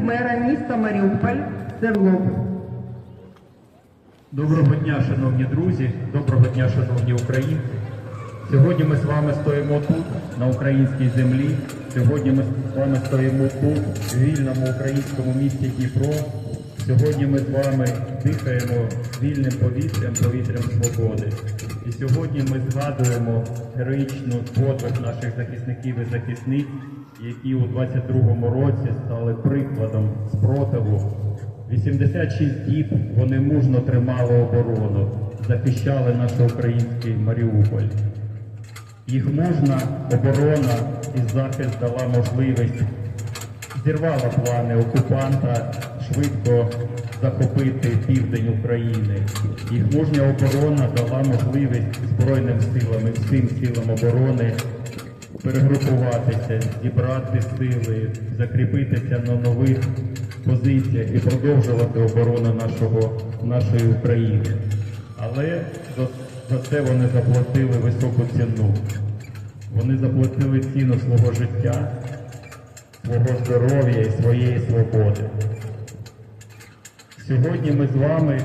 Мера міста Маріуполь Серлов. Доброго дня, шановні друзі, доброго дня, шановні українці. Сьогодні ми з вами стоїмо тут, на українській землі. Сьогодні ми з вами стоїмо тут, в вільному українському місті Дніпро. Сьогодні ми з вами дихаємо вільним повітрям, повітрям свободи. І сьогодні ми згадуємо героїчну подвиг наших захисників і захисниць, які у 22-му році стали прикладом спротиву 86 діб вони мужно тримали оборону, захищали наш український Маріуполь. Їх мужна оборона і захист дала можливість, зірвала плани окупанта швидко захопити південь України. Їх мужня оборона дала можливість Збройним силам і всім силам оборони перегрупуватися, зібрати сили, закріпитися на нових позиціях і продовжувати оборону нашого, нашої України. Але за, це вони заплатили високу ціну. Вони заплатили ціну свого життя, свого здоров'я і своєї свободи. Сьогодні ми з вами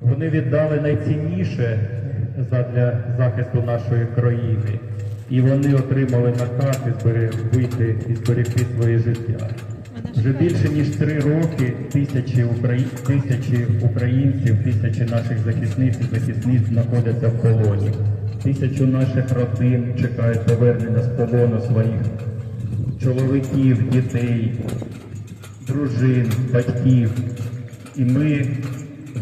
вони віддали найцінніше задля захисту нашої країни. І вони отримали наказ вийти і зберегти своє життя. Вже більше ніж три роки тисячі, украї... тисячі українців, тисячі наших захисниць і захисниць знаходяться в полоні. Тисячу наших родин чекають повернення з полону своїх чоловіків, дітей, дружин, батьків. І ми,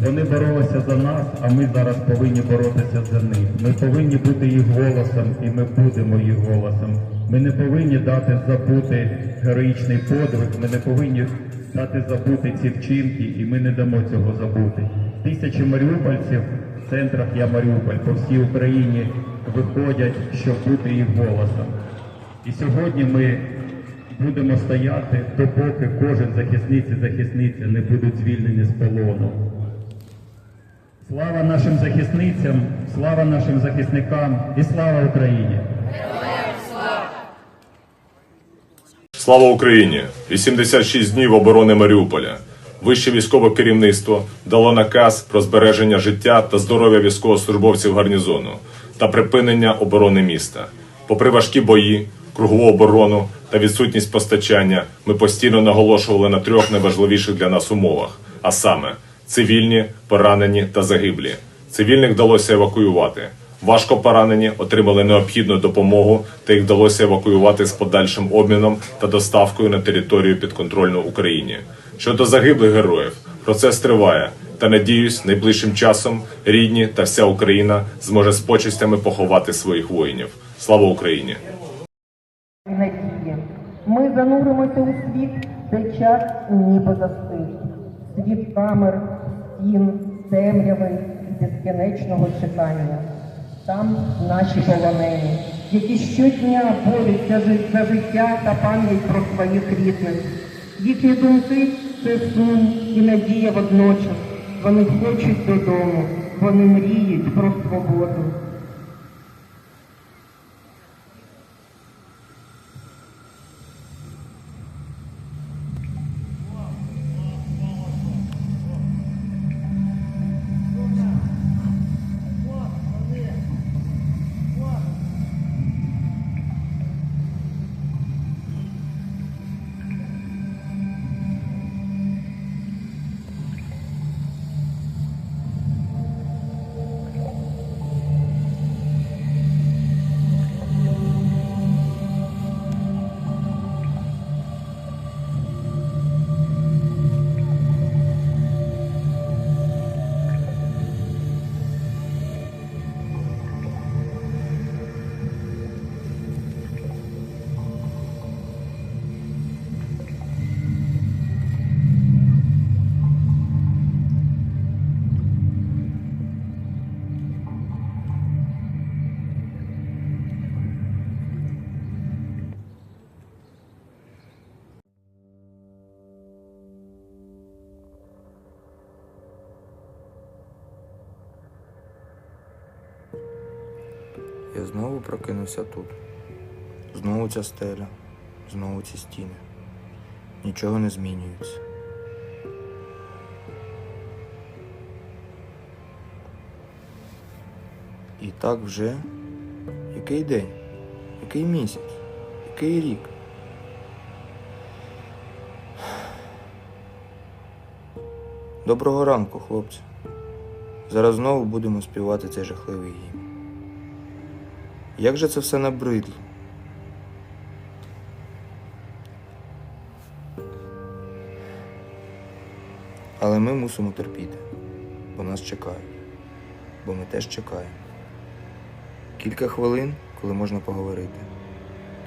вони боролися за нас, а ми зараз повинні боротися за них. Ми повинні бути їх голосом, і ми будемо їх голосом. Ми не повинні дати забути героїчний подвиг, ми не повинні дати забути ці вчинки, і ми не дамо цього забути. Тисячі маріупольців в центрах Я Маріуполь по всій Україні виходять, щоб бути їх голосом. І сьогодні ми будемо стояти, допоки кожен захисниць і захисниця не будуть звільнені з полону. Слава нашим захисницям, слава нашим захисникам і слава Україні! Слава Україні! 86 днів оборони Маріуполя. Вище військове керівництво дало наказ про збереження життя та здоров'я військовослужбовців гарнізону та припинення оборони міста. Попри важкі бої, кругову оборону та відсутність постачання, ми постійно наголошували на трьох найважливіших для нас умовах: а саме цивільні, поранені та загиблі. Цивільних вдалося евакуювати. Важко поранені отримали необхідну допомогу та їх вдалося евакуювати з подальшим обміном та доставкою на територію підконтрольну Україні. Щодо загиблих героїв, процес триває. Та надіюсь, найближчим часом рідні та вся Україна зможе з почестями поховати своїх воїнів. Слава Україні! надії. Ми зануримося у світ, де час ніби застиг. Світ камер, стін, темряви і безкінечного чекання. Там наші полонені, які щодня борються за життя та пам'ять про своїх рідних. Їхні думки це сум і надія водночас. Вони хочуть додому, вони мріють про свободу. Я знову прокинувся тут. Знову ця стеля, знову ці стіни. нічого не змінюється. І так вже який день, який місяць, який рік. Доброго ранку, хлопці. Зараз знову будемо співати цей жахливий гімн. Як же це все набридло? Але ми мусимо терпіти, бо нас чекають, бо ми теж чекаємо. Кілька хвилин, коли можна поговорити.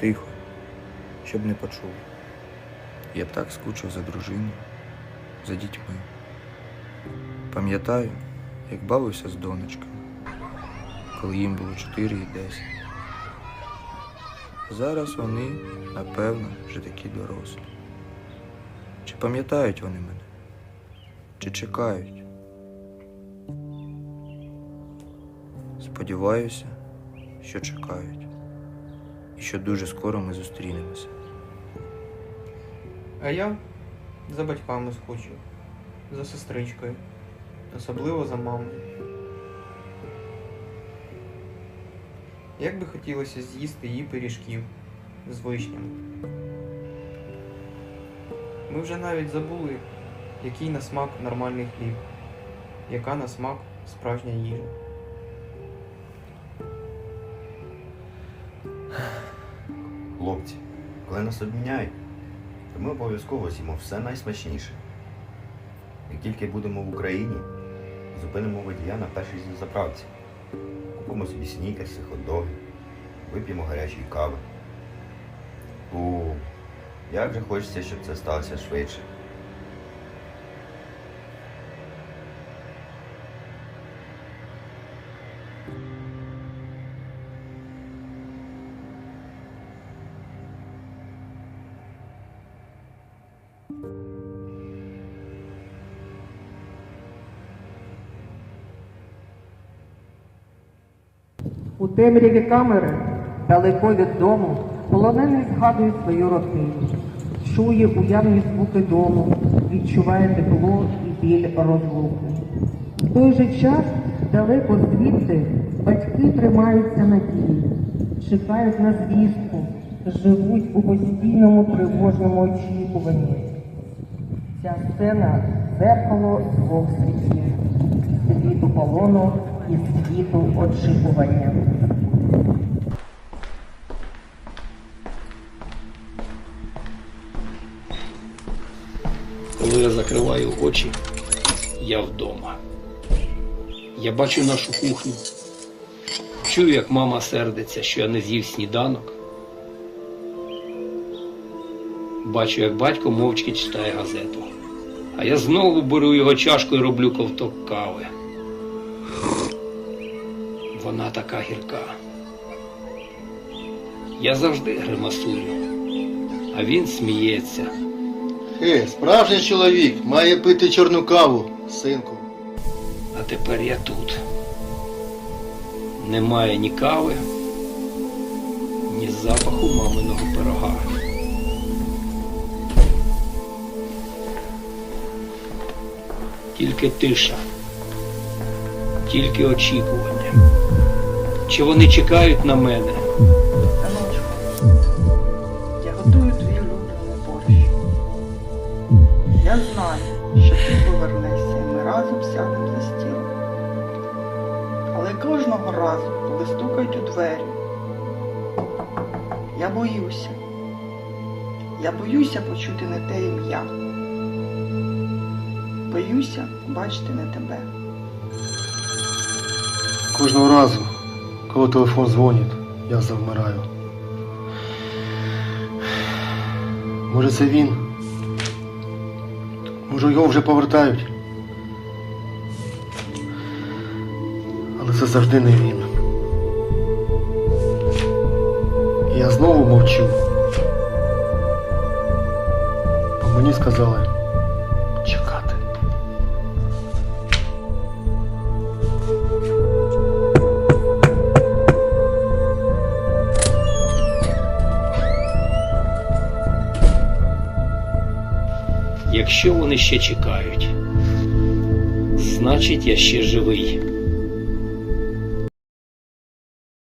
Тихо, щоб не почув. Я так скучив за дружиною, за дітьми. Пам'ятаю, як бавився з донечками, коли їм було 4 і 10. Зараз вони, напевно, вже такі дорослі. Чи пам'ятають вони мене? Чи чекають? Сподіваюся, що чекають. І що дуже скоро ми зустрінемося. А я за батьками схочу, за сестричкою, особливо за мамою. Як би хотілося з'їсти її пиріжків з вишнями. Ми вже навіть забули, який на смак нормальний хліб, яка на смак справжня їжа. Хлопці, коли нас обміняють, то ми обов'язково з'їмо все найсмачніше. Як тільки будемо в Україні, зупинимо водія на першій заправці. Купимо собі снікерси, хот-доги, вип'ємо гарячої кави. У, як же хочеться, щоб це сталося швидше. У темряві камери, далеко від дому, полонений згадує свою родину, чує уявні звуки дому, відчуває тепло і біль розлуки. В той же час, далеко звідти, батьки тримаються надії, чекають на звістку, живуть у постійному тривожному очікуванні. Ця сцена дзеркало двох світів світу полону і світу очікування. Коли я закриваю очі, я вдома. Я бачу нашу кухню. Чую, як мама сердиться, що я не з'їв сніданок. Бачу, як батько мовчки читає газету. А я знову беру його чашку і роблю ковток кави. Вона така гірка. Я завжди гримасую, а він сміється. Хе, справжній чоловік має пити чорну каву, синку. А тепер я тут. Немає ні кави, ні запаху маминого пирога. Тільки тиша, тільки очікування. Чи вони чекають на мене? Я готую твій улюблений борщ. Я знаю, що ти повернешся і ми разом сядемо за стіл. Але кожного разу, коли стукають у двері, я боюся. Я боюся почути не те ім'я. Боюся бачити не тебе. Кожного разу, коли телефон дзвонить, я завмираю. Може це він? Може його вже повертають? Але це завжди не він. Я знову мовчу. Бо мені сказали Якщо вони ще чекають, значить я ще живий.